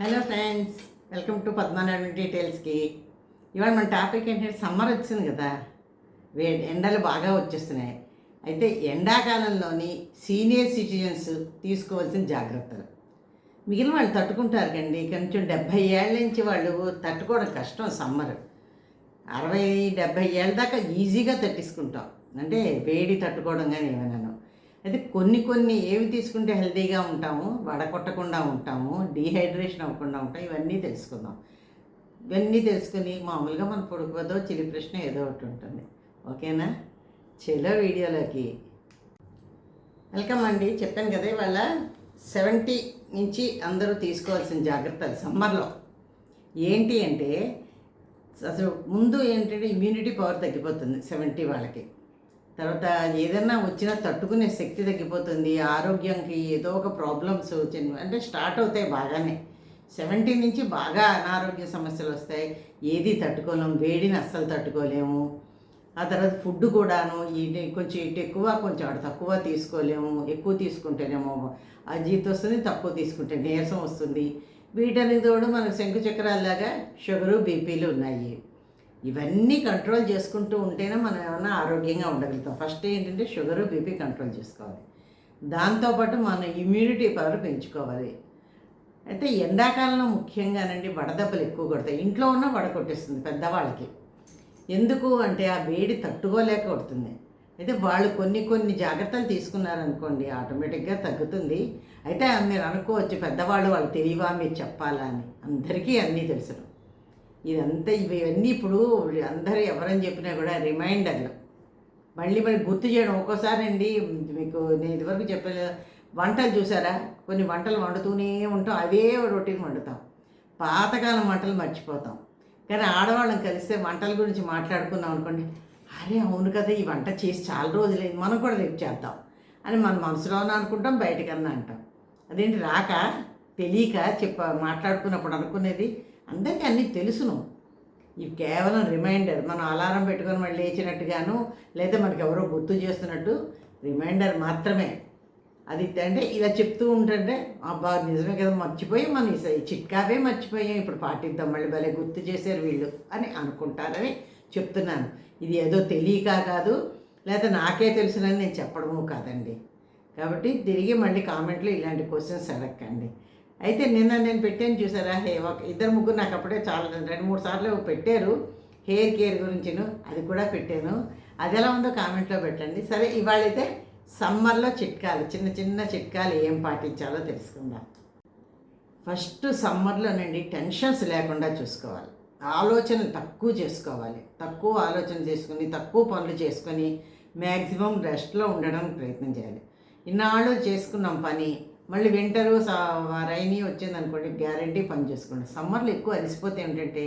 Hello friends welcome to Padmanabham డీటెయిల్స్కి ఇవాళ మన topic ఏంటంటే సమ్మర్ వచ్చింది కదా. వే ఎండలు బాగా వచ్చేస్తున్నాయి. అయితే ఎండాకాలంలోని సీనియర్ సిటిజన్స్ తీసుకోవాల్సిన జాగ్రత్తలు. మిగిలిన వాళ్ళు తట్టుకుంటారు కండి. కొంచెం డెబ్భై ఏళ్ళ నుంచి వాళ్ళు తట్టుకోవడం కష్టం సమ్మర్. అరవై డెబ్భై ఏళ్ళ దాకా ఈజీగా తట్టించుకుంటాం అంటే వేడి తట్టుకోవడం కానీ ఏమైనా అయితే కొన్ని కొన్ని ఏవి తీసుకుంటే హెల్తీగా ఉంటాము వడకొట్టకుండా ఉంటాము డీహైడ్రేషన్ అవ్వకుండా ఉంటాం ఇవన్నీ తెలుసుకుందాం. ఇవన్నీ తెలుసుకుని మామూలుగా మన పొడుగుదో చిలి ప్రశ్న ఏదో ఒకటి ఉంటుంది. ఓకేనా? చెలో వీడియోలోకి. వెల్కమ్ అండి. చెప్పాను కదా ఇవాళ సెవెంటీ నుంచి అందరూ తీసుకోవాల్సిన జాగ్రత్తలు సమ్మర్లో. ఏంటి అంటే అసలు ముందు ఏంటంటే ఇమ్యూనిటీ పవర్ తగ్గిపోతుంది సెవెంటీ వాళ్ళకి. తర్వాత ఏదైనా వచ్చినా తట్టుకునే శక్తి తగ్గిపోతుంది ఆరోగ్యంకి ఏదో ఒక ప్రాబ్లమ్స్ చిన్న అంటే స్టార్ట్ అవుతాయి బాగానే. సెవెంటీ నుంచి బాగా అనారోగ్య సమస్యలు వస్తాయి. ఏది తట్టుకోలేము వేడిని అస్సలు తట్టుకోలేము. ఆ తర్వాత ఫుడ్ కూడాను ఇది కొంచెం ఇటు ఎక్కువ కొంచెం అటు తక్కువ తీసుకోలేము. ఎక్కువ తీసుకుంటేనేమో అజీత్ వస్తుంది తక్కువ తీసుకుంటే నీరసం వస్తుంది. వీటని తోడు మనకు శంకు చక్రాల్లాగా షుగరు బీపీలు ఉన్నాయి. ఇవన్నీ కంట్రోల్ చేసుకుంటూ ఉంటేనే మనం ఏమైనా ఆరోగ్యంగా ఉండగలుగుతాం. ఫస్ట్ ఏంటంటే షుగరు బీపీ కంట్రోల్ చేసుకోవాలి. దాంతోపాటు మన ఇమ్యూనిటీ పవర్ పెంచుకోవాలి. అయితే ఎండాకాలంలో ముఖ్యంగానండి వడదెబ్బలు ఎక్కువ కొడతాయి. ఇంట్లో ఉన్న వడ కొట్టేస్తుంది పెద్దవాళ్ళకి. ఎందుకు అంటే ఆ వేడి తట్టుకోలేక కొడుతుంది. అయితే వాళ్ళు కొన్ని కొన్ని జాగ్రత్తలు తీసుకున్నారనుకోండి ఆటోమేటిక్గా తగ్గుతుంది. అయితే మీరు అనుకోవచ్చు పెద్దవాళ్ళు వాళ్ళు తెలియవా మీరు చెప్పాలా అని. అందరికీ అన్నీ తెలుసు ఇదంతా ఇవన్నీ ఇప్పుడు అందరూ ఎవరని చెప్పినా కూడా రిమైండర్లు. మళ్ళీ మరి గుర్తు చేయడం ఒక్కోసారి అండి మీకు నేను ఇదివరకు చెప్పలేదు వంటలు చూసారా? కొన్ని వంటలు వండుతూనే ఉంటాం అవే రొటీన్ వండుతాం. పాతకాలం వంటలు మర్చిపోతాం. కానీ ఆడవాళ్ళని కలిస్తే వంటల గురించి మాట్లాడుకున్నాం అనుకోండి అరే అవును కదా ఈ వంట చేసి చాలా రోజులైంది మనం కూడా రేపు చేద్దాం అని మన మనసులోనే అనుకుంటాం బయటకన్నా అంటాం. అదేంటి రాక తెలియక చెప్ప మాట్లాడుకున్నప్పుడు అనుకునేది అందరికీ అన్నీ తెలుసును. ఇవి కేవలం రిమైండర్ మనం అలారం పెట్టుకొని మళ్ళీ లేచినట్టుగాను లేదా మనకి ఎవరో గుర్తు చేస్తున్నట్టు రిమైండర్ మాత్రమే. అది అంటే ఇలా చెప్తూ ఉంటుంటే అబ్బా నిజమే కదా మర్చిపోయి మనం ఈ చిట్కావే మర్చిపోయాం ఇప్పుడు పాటిద్దాం మళ్ళీ భలే గుర్తు చేశారు వీళ్ళు అని అనుకుంటారని చెప్తున్నాను. ఇది ఏదో తెలియక కాదు లేదా నాకే తెలుసునని నేను చెప్పడము కాదండి. కాబట్టి తిరిగి మళ్ళీ కామెంట్లో ఇలాంటి క్వశ్చన్స్ అడగండి అయితే నిన్న నేను పెట్టాను చూసారా? హే ఒక ఇద్దరు ముగ్గురు నాకు అప్పుడే చాలా రెండు మూడు సార్లు పెట్టారు. హెయిర్ కేర్ గురించిను అది కూడా పెట్టాను. అది ఎలా ఉందో కామెంట్లో పెట్టండి. సరే ఇవాళైతే సమ్మర్లో చిట్కాలు చిన్న చిన్న చిట్కాలు ఏం పాటించాలో తెలుసుకుందాం. ఫస్ట్ సమ్మర్లోనండి టెన్షన్స్ లేకుండా చూసుకోవాలి. ఆలోచన తక్కువ చేసుకోవాలి. తక్కువ ఆలోచన చేసుకుని తక్కువ పనులు చేసుకొని మ్యాక్సిమం రెస్ట్లో ఉండడానికి ప్రయత్నం చేయాలి. ఇన్నాళ్ళు చేసుకున్నాం పని మళ్ళీ వింటరు రైనీ వచ్చింది అనుకోండి గ్యారంటీ పని చేసుకోండి. సమ్మర్లో ఎక్కువ అలసిపోతే ఏంటంటే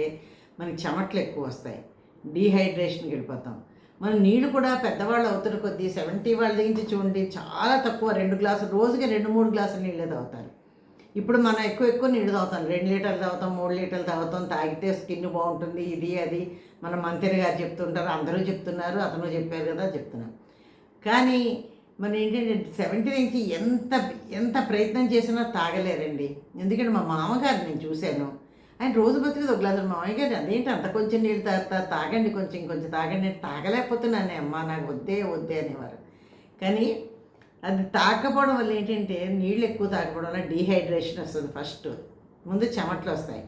మనకి చెమటలు ఎక్కువ వస్తాయి. డీహైడ్రేషన్కి వెళ్ళిపోతాం. మన నీళ్ళు కూడా పెద్దవాళ్ళు అవుతారు కొద్దీ సెవెంటీ వాళ్ళ దగ్గర చూడండి చాలా తక్కువ రెండు గ్లాసులు రోజుకి రెండు మూడు గ్లాసులు నీళ్ళే తాగుతారు. ఇప్పుడు మనం ఎక్కువ ఎక్కువ నీళ్ళు తాగుతాం. రెండు లీటర్లు తాగుతాం మూడు లీటర్లు తాగుతాం తాగితే స్కిన్ బాగుంటుంది ఇది అది. మన మంత్రి గారు చెప్తుంటారు అందరూ చెప్తున్నారు అతను చెప్పారు కదా చెప్తున్నాం కానీ మన ఏంటంటే సెవెంటీ నుంచి ఎంత ఎంత ప్రయత్నం చేసినా తాగలేరండి. ఎందుకంటే మా మామగారు నేను చూశాను. ఆయన రోజు బతికి ఒక గ్లాసు మామయ్య గారు అదేంటి అంత కొంచెం నీళ్ళు తాగుతా తాగండి కొంచెం కొంచెం తాగండి నేను తాగలేకపోతున్నానే అమ్మ నాకు వద్దే వద్దే అనేవారు. కానీ అది తాగకపోవడం వల్ల ఏంటంటే నీళ్ళు ఎక్కువ తాగకపోవడం వల్ల డీహైడ్రేషన్ వస్తుంది ఫస్ట్. ముందు చెమటలు వస్తాయి.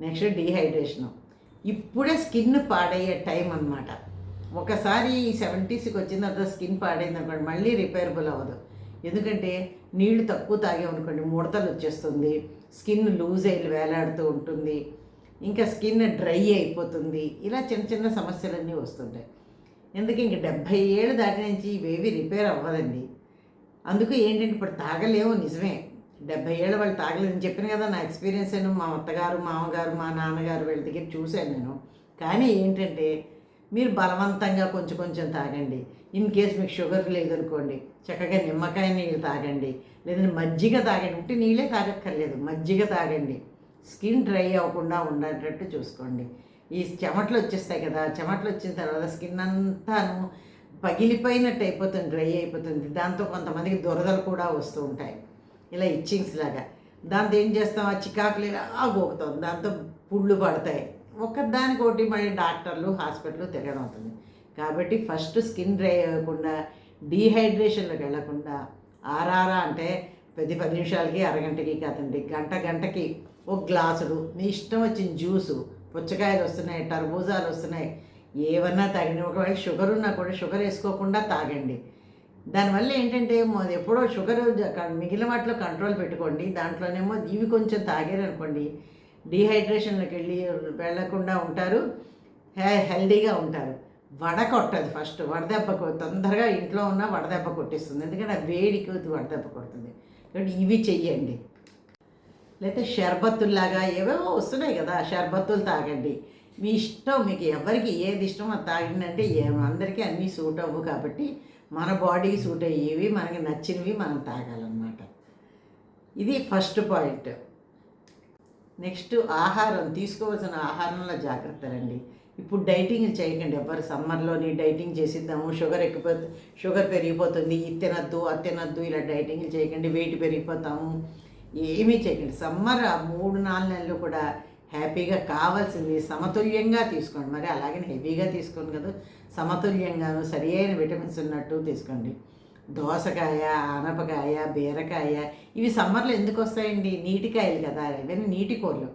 Next dehydration. ఇప్పుడే స్కిన్ పాడయ్యే టైం అన్నమాట. ఒకసారి ఈ సెవెంటీస్కి వచ్చిన తర్వాత స్కిన్ పాడైంది అనుకోండి మళ్ళీ రిపేరబుల్ అవ్వదు. ఎందుకంటే నీళ్ళు తక్కువ తాగామనుకోండి ముడతలు వచ్చేస్తుంది స్కిన్ లూజ్ అయ్యి వేలాడుతూ ఉంటుంది ఇంకా స్కిన్ డ్రై అయిపోతుంది ఇలా చిన్న చిన్న సమస్యలన్నీ వస్తుంటాయి. ఎందుకు ఇంక డెబ్భై ఏళ్ళు దాటి నుంచి ఇవేవి రిపేర్ అవ్వదండి. అందుకు ఏంటంటే ఇప్పుడు తాగలేము నిజమే. డెబ్బై ఏళ్ళ వాళ్ళు తాగలేదని చెప్పిన కదా నా ఎక్స్పీరియన్స్ అయినా మా అత్తగారు మామగారు మా నాన్నగారు వీళ్ళ దగ్గర చూశాను నేను. కానీ ఏంటంటే మీరు బలవంతంగా కొంచెం కొంచెం తాగండి. ఇన్ కేస్ మీకు షుగర్ లేదనుకోండి చక్కగా నిమ్మకాయ నీళ్ళు తాగండి. లేదంటే మజ్జిగ తాగండి. ఉంటే నీళ్ళే తాగక్కర్లేదు. మజ్జిగ తాగండి. స్కిన్ డ్రై అవ్వకుండా ఉండేటట్టు చూసుకోండి. ఈ చెమటలు వచ్చేస్తాయి కదా చెమటలు వచ్చిన తర్వాత స్కిన్ అంతాను పగిలిపోయినట్టు అయిపోతుంది డ్రై అయిపోతుంది. దాంతో కొంతమందికి దురదలు కూడా వస్తూ ఉంటాయి. ఇలా ఇచ్చింగ్స్ లాగా. దాంతో ఏం చేస్తాం? ఆ చికాకులు ఇలా గోకుతాం దాంతో పుళ్ళు పడతాయి. ఒకదానికొకటి మళ్ళీ డాక్టర్లు హాస్పిటల్ తిరగడం అవుతుంది. కాబట్టి ఫస్ట్ స్కిన్ డ్రై అవ్వకుండా డీహైడ్రేషన్లోకి వెళ్ళకుండా ఆర్ఆర్ఆ అంటే పది పది నిమిషాలకి అరగంటకి కాదండి గంట గంటకి ఒక గ్లాసుడు మీ ఇష్టం వచ్చిన జ్యూసు పుచ్చకాయలు వస్తున్నాయి టర్బూజాలు వస్తున్నాయి ఏమన్నా తాగండి. ఒకవేళ షుగర్ ఉన్నా కూడా షుగర్ వేసుకోకుండా తాగండి. దానివల్ల ఏంటంటే ఎప్పుడో షుగర్ మిగిలిన వాటిలో కంట్రోల్ పెట్టుకోండి. దాంట్లోనేమో ఇవి కొంచెం తాగారనుకోండి డీహైడ్రేషన్లోకి వెళ్ళి వెళ్ళకుండా ఉంటారు. హెల్దీగా ఉంటారు. వడ కొట్టదు ఫస్ట్. వడదెబ్బ తొందరగా ఇంట్లో ఉన్న వడదెబ్బ కొట్టిస్తుంది. ఎందుకంటే వేడికి వడదెబ్బ కొడుతుంది. కాబట్టి ఇవి చెయ్యండి. లేకపోతే షర్బత్తుల్లాగా ఏవేవో వస్తున్నాయి కదా షర్బత్తులు తాగండి. మీ ఇష్టం మీకు ఎవరికి ఏది ఇష్టం అది తాగిందంటే ఏ- అందరికీ అన్నీ సూట్ అవ్వు కాబట్టి మన బాడీకి సూట్ అయ్యేవి మనకి నచ్చినవి మనం తాగాలన్నమాట. ఇది ఫస్ట్ పాయింట్. నెక్స్ట్ ఆహారం తీసుకోవాల్సిన ఆహారంలో జాగ్రత్తలండి. ఇప్పుడు డైటింగ్ చేయకండి ఎవరు సమ్మర్లోని డైటింగ్ చేసిద్దాము. షుగర్ ఎక్కిపోతే షుగర్ పెరిగిపోతుంది. ఇది తినద్దు అది తినద్దు. ఇలా డైటింగ్ చేయకండి. వెయిట్ పెరిగిపోతాము. ఏమీ చేయకండి. సమ్మర్ ఆ మూడు నాలుగు నెలలు కూడా హ్యాపీగా కావాల్సింది సమతుల్యంగా తీసుకోండి. మరి అలాగే హెవీగా తీసుకోండి కదా. సమతుల్యంగాను సరి అయిన విటమిన్స్ ఉన్నట్టు తీసుకోండి. దోసకాయ ఆనపకాయ బీరకాయ ఇవి సమ్మర్లో ఎందుకు వస్తాయండి నీటికాయలు కదా ఇవన్నీ నీటి కూరలు.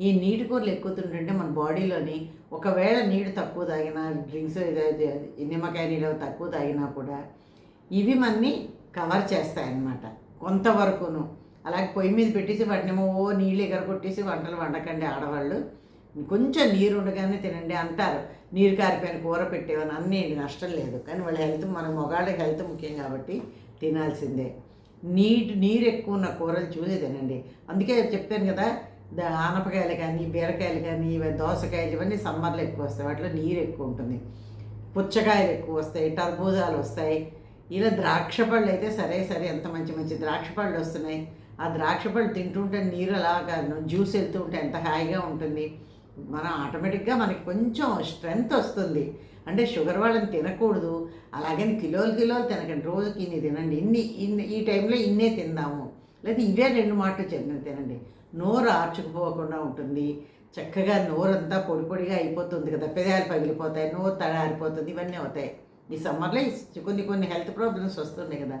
ఈ నీటి కూరలు ఎక్కువ తింటుంటే మన బాడీలోని ఒకవేళ నీరు తక్కువ తాగినా డ్రింక్స్ నిమ్మకాయ నీళ్ళు తక్కువ తాగినా కూడా ఇవి మన్ని కవర్ చేస్తాయన్నమాట. కొంతవరకును. అలాగే పొయ్యి మీద పెట్టేసి వాటినేమో ఓ నీళ్ళు ఎగరగొట్టేసి వంటలు వండకండి ఆడవాళ్ళు. కొంచెం నీరు ఉండగానే తినండి అంటారు. నీరు కారిపోయిన కూర పెట్టేవని అన్నీ నష్టం లేదు. కానీ వాళ్ళ హెల్త్ మన మొగాళ్ళ హెల్త్ ముఖ్యం కాబట్టి తినాల్సిందే. నీటి నీరు ఎక్కువ ఉన్న కూరలు చూసి తినండి అందుకే చెప్పాను కదా ఆనపకాయలు కానీ బీరకాయలు కానీ ఇవి దోసకాయలు ఇవన్నీ సమ్మర్లో ఎక్కువ వస్తాయి. వాటిలో నీరు ఎక్కువ ఉంటుంది. పుచ్చకాయలు ఎక్కువ వస్తాయి టర్బూజాలు వస్తాయి. ఇలా ద్రాక్ష పళ్ళు అయితే సరే సరే ఎంత మంచి మంచి ద్రాక్ష పళ్ళు వస్తున్నాయి. ఆ ద్రాక్ష పళ్ళు తింటుంటే నీరు అలాగా జ్యూస్ వెళ్తూ ఉంటే ఎంత హాయిగా ఉంటుంది. మనం ఆటోమేటిక్గా మనకి కొంచెం స్ట్రెంగ్త్ వస్తుంది. అంటే షుగర్ వాళ్ళని తినకూడదు. అలాగని కిలోలు కిలోలు తినకండి. రోజుకి ఇన్ని తినండి. ఇన్ని ఇన్ని ఈ టైంలో ఇన్నే తిందాము. లేదా ఇవే రెండు మాటలు చెప్పిన తినండి. నోరు ఆర్చుకుపోకుండా ఉంటుంది. చక్కగా నోరంతా పొడి పొడిగా అయిపోతుంది కదా. పెదాలు పగిలిపోతాయి. నోరు తడారిపోతుంది. ఇవన్నీ అవుతాయి. ఈ సమ్మర్లో కొన్ని కొన్ని హెల్త్ ప్రాబ్లమ్స్ వస్తున్నాయి కదా.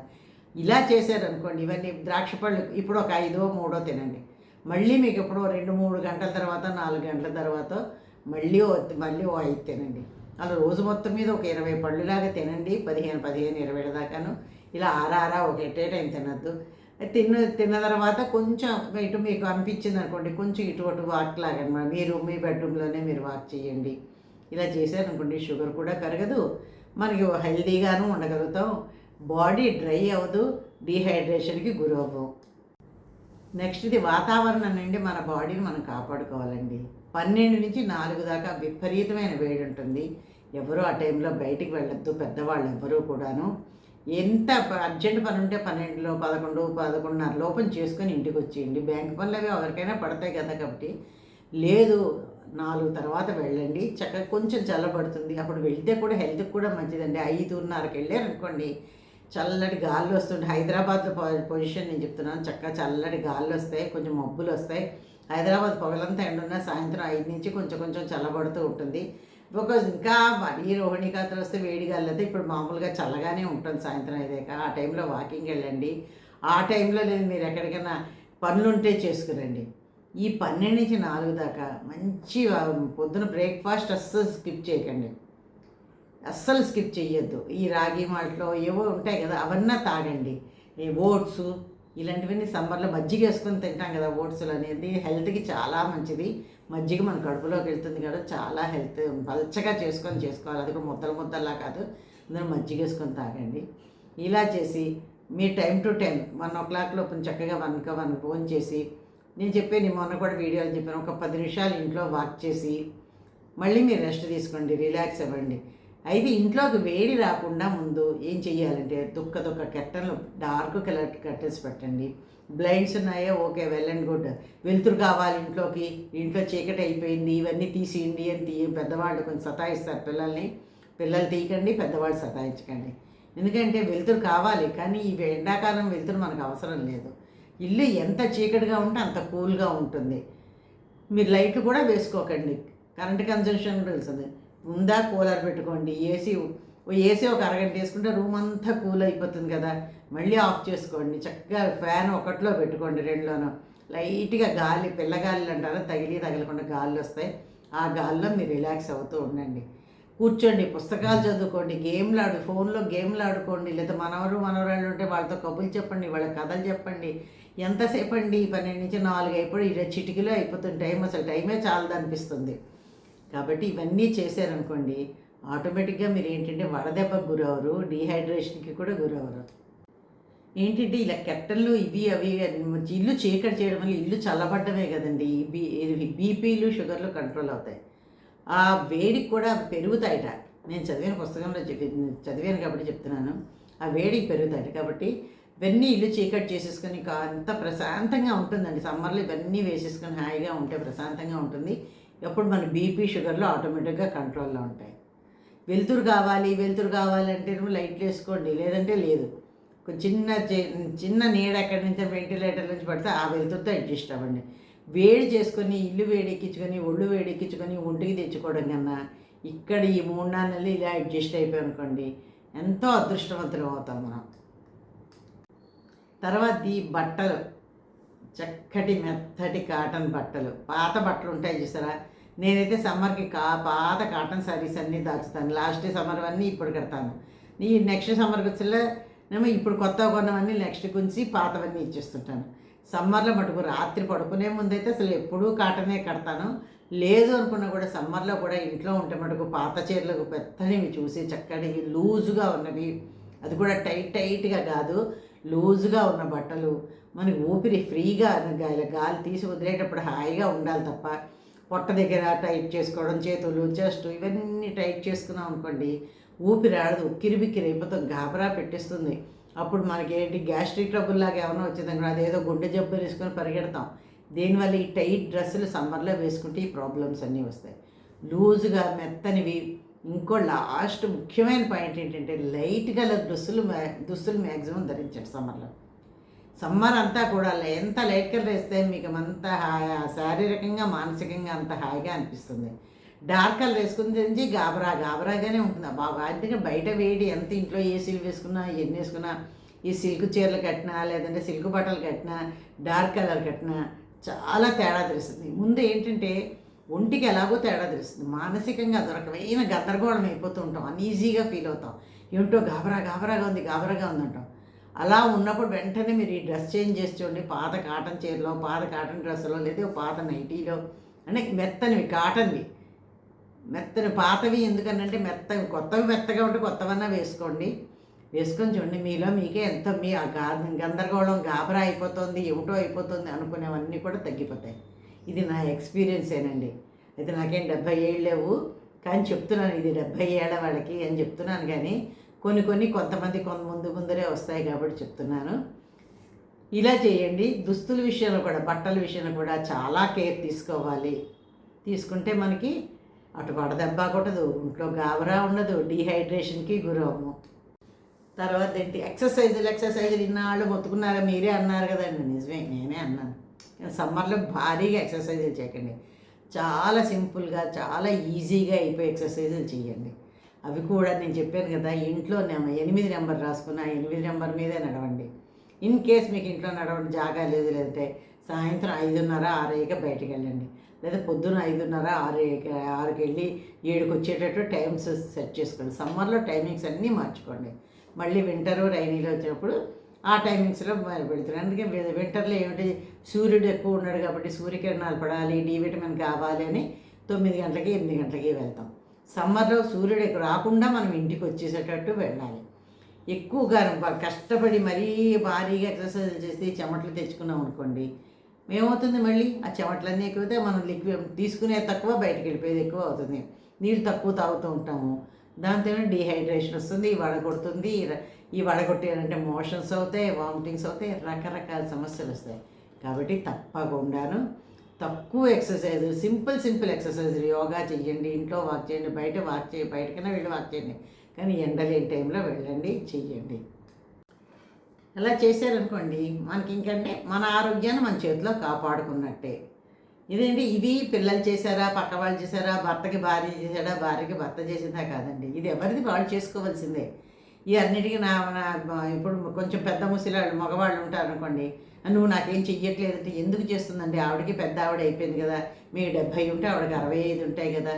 ఇలా చేశారనుకోండి ఇవన్నీ ద్రాక్ష పళ్ళు ఇప్పుడు ఒక ఐదో మూడో తినండి. మళ్ళీ మీకు ఎప్పుడో రెండు మూడు గంటల తర్వాత నాలుగు గంటల తర్వాత మళ్ళీ మళ్ళీ ఓ ఐదు తినండి. అలా రోజు మొత్తం మీద ఒక ఇరవై పళ్ళులాగా తినండి. పదిహేను పదిహేను ఇరవై దాకాను. ఇలా ఆరారా ఒక ఎట్టే టైం తినద్దు. తిన్న తిన్న తర్వాత కొంచెం ఇటు మీకు అనిపించింది అనుకోండి కొంచెం ఇటు అటు వాక్ లాగా మీరు మీ బెడ్రూమ్లోనే మీరు వాక్ చేయండి. ఇలా చేశారనుకోండి షుగర్ కూడా కరగదు. మనకి హెల్దీగాను ఉండగలుగుతాం. బాడీ డ్రై అవ్వదు. డీహైడ్రేషన్కి గురవ్వం. నెక్స్ట్ ఇది వాతావరణం నుండి మన బాడీని మనం కాపాడుకోవాలండి. పన్నెండు నుంచి నాలుగు దాకా విపరీతమైన వేడి ఉంటుంది. ఎవరు ఆ టైంలో బయటికి వెళ్ళొద్దు. పెద్దవాళ్ళు ఎవరూ కూడాను. ఎంత అర్జెంట్ పని ఉంటే పన్నెండులో పదకొండు పదకొండున్నర లోపం చేసుకొని ఇంటికి వచ్చేయండి. బ్యాంక్ పనులు అవి ఎవరికైనా పడతాయి కదా కాబట్టి. లేదు నాలుగు తర్వాత వెళ్ళండి. చక్కగా కొంచెం చల్లబడుతుంది. అప్పుడు వెళ్తే కూడా హెల్త్కి కూడా మంచిదండి. ఐదున్నరకి వెళ్ళారనుకోండి చల్లటి గాలి వస్తుంది హైదరాబాద్ పొజిషన్ నేను చెప్తున్నాను చక్కగా చల్లటి గాలి వస్తాయి కొంచెం మబ్బులు వస్తాయి. హైదరాబాద్ పొగలంతా ఎండున్నా సాయంత్రం ఐదు నుంచి కొంచెం కొంచెం చల్లబడుతూ ఉంటుంది. ఒక ఇంకా మరీ రోహిణి కథలు వస్తే వేడి గాలి అయితే ఇప్పుడు మామూలుగా చల్లగానే ఉంటుంది సాయంత్రం అయ్యాక ఆ టైంలో వాకింగ్ వెళ్ళండి. ఆ టైంలో లేదు మీరు ఎక్కడికైనా పనులుంటే చేసుకురండి. ఈ పన్నెండు నుంచి నాలుగు దాకా మంచి పొద్దున బ్రేక్ఫాస్ట్ అస్సలు స్కిప్ చేయకండి. అస్సలు స్కిప్ చేయొద్దు ఈ రాగి మాటలో ఏవో ఉంటాయి కదా అవన్నీ తాగండి. ఈ ఓట్స్ ఇలాంటివన్నీ సమ్మర్లో మజ్జిగ వేసుకొని తింటాం కదా ఓట్స్లు అనేది హెల్త్కి చాలా మంచిది. మజ్జిగ మన కడుపులోకి వెళ్తుంది కదా చాలా హెల్త్ పల్చగా చేసుకొని చేసుకోవాలి. అది కూడా ముద్దలు ముద్దలా కాదు. అందరూ మజ్జిగ వేసుకొని తాగండి. ఇలా చేసి మీ time to time one o'clock లోపు చక్కగా వన్ వన్ ఫోన్ చేసి నేను చెప్పాను మొన్న కూడా వీడియోలు చెప్పాను. ఒక పది నిమిషాలు ఇంట్లో వాక్ చేసి మళ్ళీ మీరు రెస్ట్ తీసుకోండి రిలాక్స్ అవ్వండి. అయితే ఇంట్లోకి వేడి రాకుండా ముందు ఏం చెయ్యాలంటే దుక్క దుక్క కట్టెలు డార్క్ కలర్ కట్టెల్స్ పెట్టండి. బ్లైండ్స్ ఉన్నాయో? ఓకే వెల్ అండ్ గుడ్ వెలుతురు కావాలి ఇంట్లోకి. ఇంట్లో చీకటి అయిపోయింది. ఇవన్నీ తీసియండి అని తీయ పెద్దవాళ్ళు కొంచెం సతాయిస్తారు పిల్లల్ని. పిల్లలు తీయకండి పెద్దవాళ్ళు సతాయించకండి. ఎందుకంటే వెలుతురు కావాలి కానీ ఈ ఎండాకాలం వెలుతురు మనకు అవసరం లేదు. ఇల్లు ఎంత చీకటిగా ఉంటే అంత కూల్గా ఉంటుంది. మీరు లైట్లు కూడా వేసుకోకండి. కరెంట్ కన్జంప్షన్ తెలుస్తుంది ఉందా కూలర్ పెట్టుకోండి ఏసీ ఏసీ ఒక అరగంట వేసుకుంటే రూమ్ అంతా కూల్ అయిపోతుంది కదా. మళ్ళీ ఆఫ్ చేసుకోండి చక్కగా ఫ్యాన్ ఒకటిలో పెట్టుకోండి రెండులోనూ. లైట్గా గాలి పిల్లగాలి అంటారా తగిలి తగలకుండా గాలి వస్తాయి. ఆ గాలిలో మీరు రిలాక్స్ అవుతూ ఉండండి. కూర్చోండి పుస్తకాలు చదువుకోండి గేమ్లు ఆడు ఫోన్లో గేమ్లు ఆడుకోండి లేదా మనవరు మనవరాళ్ళు ఉంటే వాళ్ళతో కబుర్లు చెప్పండి వాళ్ళ కథలు చెప్పండి. ఎంతసేపు అండి పన్నెండు నుంచి నాలుగు అయిపోయి ఇలా చిటికలో అయిపోతుంది టైం అసలు టైమే చాలదనిపిస్తుంది. కాబట్టి ఇవన్నీ చేశారనుకోండి ఆటోమేటిక్గా మీరు ఏంటంటే వడదెబ్బకు గురవరు డీహైడ్రేషన్కి కూడా గురవరు. ఏంటంటే ఇలా కెట్టలు ఇవి అవి ఇల్లు చీకటి చేయడం వల్ల ఇల్లు చల్లబడ్డమే కదండి. బీ బీపీలు షుగర్లు కంట్రోల్ అవుతాయి. ఆ వేడికి కూడా పెరుగుతాయట. నేను చదివిన పుస్తకంలో చెప్పి చదివాను కాబట్టి చెప్తున్నాను. ఆ వేడికి పెరుగుతాయట కాబట్టి ఇవన్నీ ఇల్లు చీకటి చేసేసుకొని ఇంకా అంత ప్రశాంతంగా ఉంటుందండి. సమ్మర్లో ఇవన్నీ వేసేసుకొని హాయిగా ఉంటే ప్రశాంతంగా ఉంటుంది. ఎప్పుడు మన బీపీ షుగర్లు ఆటోమేటిక్గా కంట్రోల్లో ఉంటాయి. వెలుతురు కావాలి వెలుతురు కావాలంటే లైట్లు వేసుకోండి లేదంటే లేదు. చిన్న చిన్న నీడ ఎక్కడి నుంచి వెంటిలేటర్ నుంచి పడితే ఆ వెలుతురుతో అడ్జస్ట్ అవ్వండి. వేడి చేసుకొని ఇల్లు వేడెక్కించుకొని ఒళ్ళు వేడెక్కించుకొని ఒంటికి తెచ్చుకోవడం కన్నా ఇక్కడ ఈ మూడు నాలుగు నెలలు ఇలా అడ్జస్ట్ అయిపోయి అనుకోండి ఎంతో అదృష్టవంతులు అవుతాం మనం. తర్వాత ఈ బట్టలు చక్కటి మెత్తటి కాటన్ బట్టలు పాత బట్టలు ఉంటాయి చూసారా? నేనైతే సమ్మర్కి కా పాత కాటన్ శారీస్ అన్నీ దాచుతాను. లాస్ట్ సమ్మర్ అన్నీ ఇప్పుడు కడతాను. ఈ నెక్స్ట్ సమ్మర్కి వచ్చేలా ఇప్పుడు కొత్తగా కొన్నవన్నీ నెక్స్ట్ గుంచి పాతవన్నీ ఇచ్చేస్తుంటాను. సమ్మర్లో మటుకు రాత్రి పడుకునే ముందైతే అసలు ఎప్పుడూ కాటనే కడతాను. లేదు అనుకున్నా కూడా సమ్మర్లో కూడా ఇంట్లో ఉంటే మటుకు పాత చీరలకు పెద్దనివి చూసి చక్కటి లూజుగా ఉన్నవి. అది కూడా టైట్ టైట్గా కాదు లూజుగా ఉన్న బట్టలు. మనకి ఊపిరి ఫ్రీగా గాలి గాలి తీసి వదిలేటప్పుడు హాయిగా ఉండాలి తప్ప పొట్ట దగ్గర టైట్ చేసుకోవడం చేతులు చెస్ట్ ఇవన్నీ టైట్ చేసుకున్నాం అనుకోండి ఊపిరి ఆడదు ఉక్కిరి బిక్కిరి అయిపోతాం గాబరా పెట్టేస్తుంది. అప్పుడు మనకి ఏంటి గ్యాస్ట్రిక్ ట్రబుల్ లాగా ఏమైనా వచ్చిందనుకో అదేదో గుండె జబ్బు వేసుకొని పరిగెడతాం. దీనివల్ల ఈ టైట్ డ్రెస్సులు సమ్మర్లో వేసుకుంటే ఈ ప్రాబ్లమ్స్ అన్నీ వస్తాయి. లూజుగా మెత్తనివి ఇంకో లాస్ట్ ముఖ్యమైన పాయింట్ ఏంటంటే లైట్ కలర్ దుస్తులు మ్యా- దుస్తులు మ్యాక్సిమం ధరించండి సమ్మర్లో. సమ్మర్ అంతా కూడా ఎంత లైట్ కలర్ వేస్తే మీకు అంత హాయ్ శారీరకంగా మానసికంగా అంత హాయిగా అనిపిస్తుంది. డార్క్ కలర్ వేసుకుని తెలిసి గాబరా గాబరాగానే ఉంటుంది. బాబా అందుకే బయట వేడి ఎంత ఇంట్లో ఏ సిల్క్ వేసుకున్నా ఎన్ని వేసుకున్నా ఈ సిల్క్ చీరలు కట్టినా లేదంటే సిల్క్ బట్టలు కట్టినా డార్క్ కలర్ కట్టినా చాలా తేడా తెలుస్తుంది. ముందు ఏంటంటే ఒంటికి ఎలాగో తేడా తెలుస్తుంది. మానసికంగా దొరకమైన గందరగోళం అయిపోతూ ఉంటాం. అన్ఈజీగా ఫీల్ అవుతాం. ఏమిటో గాబరా గాబరాగా ఉంది గాబరాగా ఉంది అంటాం. అలా ఉన్నప్పుడు వెంటనే మీరు ఈ డ్రెస్ చేంజ్ చేసి చూడండి పాత కాటన్ చీరలో పాత కాటన్ డ్రెస్సులో లేదా పాత నైటీలో అంటే మెత్తనివి కాటన్వి. మెత్తని పాతవి ఎందుకనంటే మెత్తవి కొత్తవి మెత్తగా ఉంటే కొత్తవన్నా వేసుకోండి. వేసుకొని చూడండి మీలో మీకే ఎంత మీ ఆ గందరగోళం గాబరా అయిపోతుంది ఏమిటో అయిపోతుంది అనుకునేవన్నీ కూడా తగ్గిపోతాయి. ఇది నా ఎక్స్పీరియన్సేనండి అయితే నాకేం డెబ్భై ఏళ్ళు లేవు కానీ చెప్తున్నాను ఇది డెబ్భై ఏళ్ళ వాళ్ళకి అని చెప్తున్నాను కానీ కొన్ని కొన్ని కొంతమంది కొంత ముందు ముందరే వస్తాయి కాబట్టి చెప్తున్నాను. ఇలా చేయండి. దుస్తుల విషయంలో కూడా బట్టల విషయంలో కూడా చాలా కేర్ తీసుకోవాలి. తీసుకుంటే మనకి అటు వడదెబ్బ కొట్టదు ఇంట్లో గాబరా ఉండదు డీహైడ్రేషన్కి గురవము తర్వాత ఏంటి? ఎక్సర్సైజులు ఎక్సర్సైజులు ఇన్నాళ్ళు మొత్తుకున్నారా? మీరే అన్నారు కదండి. నిజమే నేనే అన్నాను. సమ్మర్లో భారీగా ఎక్సర్సైజులు చేయకండి. చాలా సింపుల్గా చాలా ఈజీగా అయిపోయి ఎక్సర్సైజులు చేయండి. అవి కూడా నేను చెప్పాను కదా ఇంట్లో ఎనిమిది నెంబర్ రాసుకున్న ఆ ఎనిమిది నెంబర్ మీదే నడవండి. ఇన్ కేస్ మీకు ఇంట్లో నడవండి జాగా లేదు లేదంటే సాయంత్రం ఐదున్నర ఆరేక బయటికి వెళ్ళండి. లేదా పొద్దున్న ఐదున్నర ఆరు ఆరుకి వెళ్ళి ఏడుకి వచ్చేటట్టు టైమ్స్ సెట్ చేసుకోండి. సమ్మర్లో టైమింగ్స్ అన్నీ మార్చుకోండి. మళ్ళీ వింటరు రైనీలో వచ్చినప్పుడు ఆ టైమింగ్స్లో మరి పెడుతున్నాను అందుకే వింటర్లో ఏమిటి సూర్యుడు ఎక్కువ ఉన్నాడు కాబట్టి సూర్యకిరణాలు పడాలి డి విటమిన్ కావాలి అని తొమ్మిది గంటలకి ఎనిమిది గంటలకి వెళ్తాం. సమ్మర్లో సూర్యుడు రాకుండా మనం ఇంటికి వచ్చేసేటట్టు వెళ్ళాలి. ఎక్కువగా కష్టపడి మరీ భారీగా ఎక్సర్సైజ్ చేసి చెమటలు తెచ్చుకున్నాం అనుకోండి ఏమవుతుంది మళ్ళీ? ఆ చెమటలన్నీ ఎక్కువైతే మనం లిక్విడ్ తీసుకునే తక్కువ బయటకు వెళ్ళిపోయేది ఎక్కువ అవుతుంది. నీళ్ళు తక్కువ తాగుతూ ఉంటాము. దాంతో డీహైడ్రేషన్ వస్తుంది ఈ వడగొడుతుంది ఈ వడగొట్టేనంటే మోషన్స్ అవుతాయి వామిటింగ్స్ అవుతాయి రకరకాల సమస్యలు వస్తాయి. కాబట్టి తప్పకుండాను తక్కువ exercise simple simple exercise yoga చేయండి ఇంట్లో వాక్ చేయండి బయట వాక్ చేయండి బయటకైనా వెళ్ళి వాక్ చేయండి. కానీ ఎండలేని టైంలో వెళ్ళండి చెయ్యండి. అలా చేశారనుకోండి మనకి ఇంకంటే మన ఆరోగ్యాన్ని మన చేతిలో కాపాడుకున్నట్టే. ఇదేంటి? ఇది పిల్లలు చేశారా పక్క వాళ్ళు చేశారా భర్తకి భార్య చేశాడా భార్యకి భర్త చేసిందా కాదండి. ఇది ఎవరిది వాళ్ళు చేసుకోవాల్సిందే. ఈ అన్నిటికీ నా నా ఇప్పుడు కొంచెం పెద్ద ముసిలాళ్ళు మగవాళ్ళు ఉంటారు అనుకోండి నువ్వు నాకేం చెయ్యట్లేదంటే ఎందుకు చేస్తుందండి? ఆవిడకి పెద్ద ఆవిడ అయిపోయింది కదా. మీ డెబ్భై ఉంటే ఆవిడకి అరవై ఐదు ఉంటాయి కదా.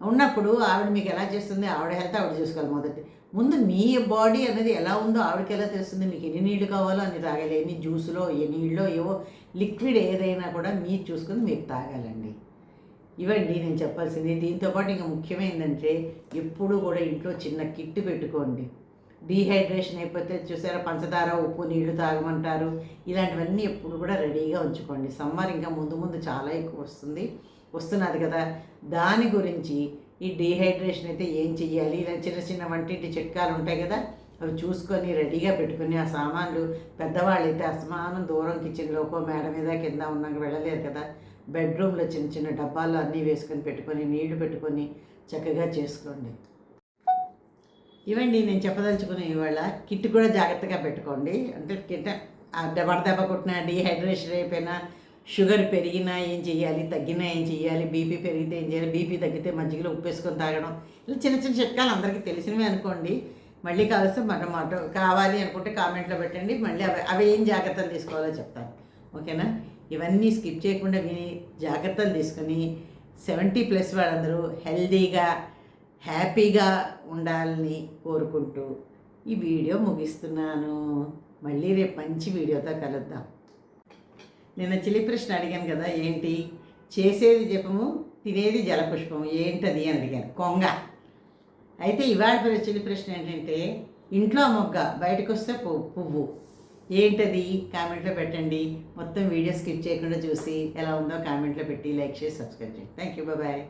ఉన్నప్పుడు ఆవిడ మీకు ఎలా చేస్తుంది? ఆవిడ హెల్త్ ఆవిడ చూసుకోవాలి మొదటి. ముందు మీ బాడీ అనేది ఎలా ఉందో ఆవిడకి ఎలా తెలుస్తుంది? మీకు ఎన్ని నీళ్ళు కావాలో అన్ని తాగాలి. ఎన్ని జ్యూస్లో ఏ నీళ్ళో ఏవో లిక్విడ్ ఏదైనా కూడా మీరు చూసుకుని మీరు తాగాలండి. ఇవండి నేను చెప్పాల్సింది. దీంతోపాటు ఇంకా ముఖ్యమైందంటే ఎప్పుడు కూడా ఇంట్లో చిన్న కిట్ పెట్టుకోండి. డీహైడ్రేషన్ అయిపోతే చూసారా పంచదార ఉప్పు నీళ్ళు తాగమంటారు. ఇలాంటివన్నీ ఎప్పుడు కూడా రెడీగా ఉంచుకోండి. సమ్మర్ ఇంకా ముందు ముందు చాలా ఎక్కువ వస్తుంది. వస్తున్నది కదా. దాని గురించి ఈ డీహైడ్రేషన్ అయితే ఏం చెయ్యాలి? ఇలా చిన్న చిన్న వంటింటి చిట్కాలు ఉంటాయి కదా. అవి చూసుకొని రెడీగా పెట్టుకుని ఆ సామాన్లు పెద్దవాళ్ళు అయితే అసమానం దూరం కిచెన్లోకో మేడ మీద కింద ఉన్నాక వెళ్ళలేరు కదా. బెడ్రూమ్లో చిన్న చిన్న డబ్బాలు అన్నీ వేసుకొని పెట్టుకొని నీళ్ళు పెట్టుకొని చక్కగా చేసుకోండి. ఇవండి నేను చెప్పదలుచుకునే ఇవాళ కిట్ కూడా జాగ్రత్తగా పెట్టుకోండి. అంటే కిట్ ఆ దెబ్బ కొట్టినా డీహైడ్రేషన్ అయిపోయినా షుగర్ పెరిగినా ఏం చేయాలి తగ్గినా ఏం చేయాలి బీపీ పెరిగితే ఏం చేయాలి బీపీ తగ్గితే మజ్జిగలో ఉప్పు వేసుకొని తాగడం ఇలా చిన్న చిన్న చిట్కాలు అందరికీ తెలిసినవి అనుకోండి. మళ్ళీ కావలిస్తే మన మాట కావాలి అనుకుంటే కామెంట్లో పెట్టండి. మళ్ళీ అవి అవి ఏం జాగ్రత్తలు తీసుకోవాలో చెప్తాను. ఓకేనా? ఇవన్నీ స్కిప్ చేయకుండా విని జాగ్రత్తలు తీసుకొని సెవెంటీ ప్లస్ వాళ్ళందరూ హెల్దీగా హ్యాపీగా ఉండాలని కోరుకుంటూ ఈ వీడియో ముగిస్తున్నాను. మళ్ళీ రేపు మంచి వీడియోతో కలుద్దాం. నిన్న చిలి ప్రశ్న అడిగాను కదా ఏంటి? చేసేది జపము తినేది జలపుష్పము ఏంటది అని అడిగాను. కొంగ. అయితే ఇవాళ ప్ర- చిలి ప్రశ్న ఏంటంటే ఇంట్లో మొగ్గ బయటకు వస్తే పువ్వు. ఏంటది? కామెంట్లో పెట్టండి. మొత్తం వీడియో స్కిప్ చేయకుండా చూసి ఎలా ఉందో కామెంట్లో పెట్టి లైక్ చేసి సబ్స్క్రైబ్ చేయండి. Thank you bye